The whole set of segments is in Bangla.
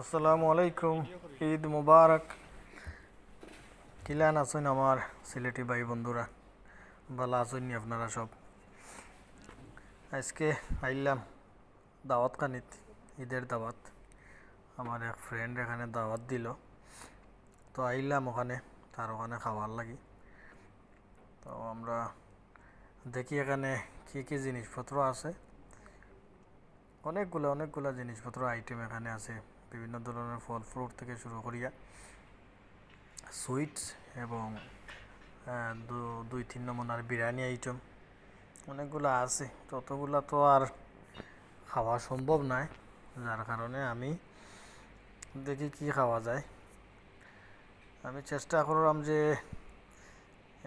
আসসালামু আলাইকুম। ঈদ মুবারক। কিলান আছেন আমার সিলেটি ভাই বন্ধুরা? ভালো আছেন নি আপনারা সব? আজকে আইলাম দাওয়াত খানিত, ঈদের দাওয়াত। আমার এক ফ্রেন্ড এখানে দাওয়াত দিল। তো আইলাম ওখানে, তার ওখানে খাওয়ার লাগি। তো আমরা দেখি এখানে কী কী জিনিসপত্র আছে। অনেকগুলো অনেকগুলো জিনিসপত্র আইটেম এখানে আছে। বিভিন্ন ধরনের ফল ফ্রুট থেকে শুরু করিয়া সুইটস এবং দুই, তিন নমুনার বিরিয়ানি আইটেম অনেকগুলো আছে। ততগুলো তো আর খাওয়া সম্ভব নয় যার কারণে আমি দেখি কি খাওয়া যায়। আমি চেষ্টা করলাম যে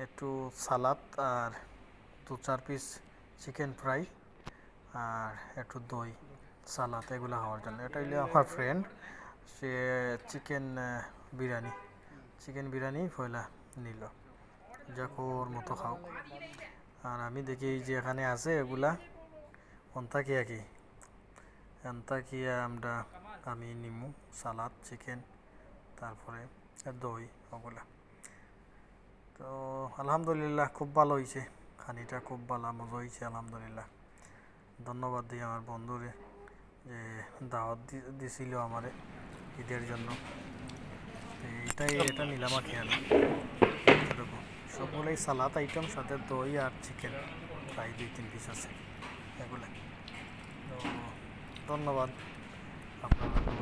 একটু সালাদ আর দু, চার পিস চিকেন ফ্রাই আর একটু দই। সালাদ এগুলো খাওয়ার জন্য। এটা হইলে আমার ফ্রেন্ড সে চিকেন বিরিয়ানি। চিকেন বিরিয়ানি ফয়লা নিল যাক মতো খাও। আর আমি দেখি যে এখানে আছে এগুলা অন্তাকিয়া কি অন্তাকিয়া আমরা, আমি নিমু, সালাদ চিকেন তারপরে দই, ওগুলা। তো আলহামদুলিল্লাহ খুব ভালো হয়েছে খানিটা খুব ভালো, মজা হয়েছে আলহামদুলিল্লাহ। ধন্যবাদ দিই আমার বন্ধুরে। যে দাওয়াত দিছিল আমারে ঈদের জন্য। এটাই এটা নিলাম আর কি আমি সবগুলোই সালাদ আইটেম সাথে দই আর চিকেন প্রায় দুই তিন পিস আছে এগুলো তো ধন্যবাদ। আপনারা